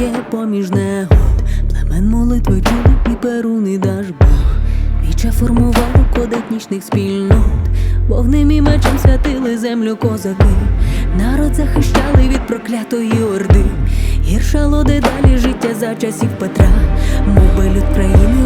є поміж негод, племен молитви чули і перу не даш Бог. Віча формувало кодет нічних спільнот, вогнем і мечем святили землю козаки, народ захищали від проклятої орди, гірше лоди далі життя за часів Петра, моби люд країни.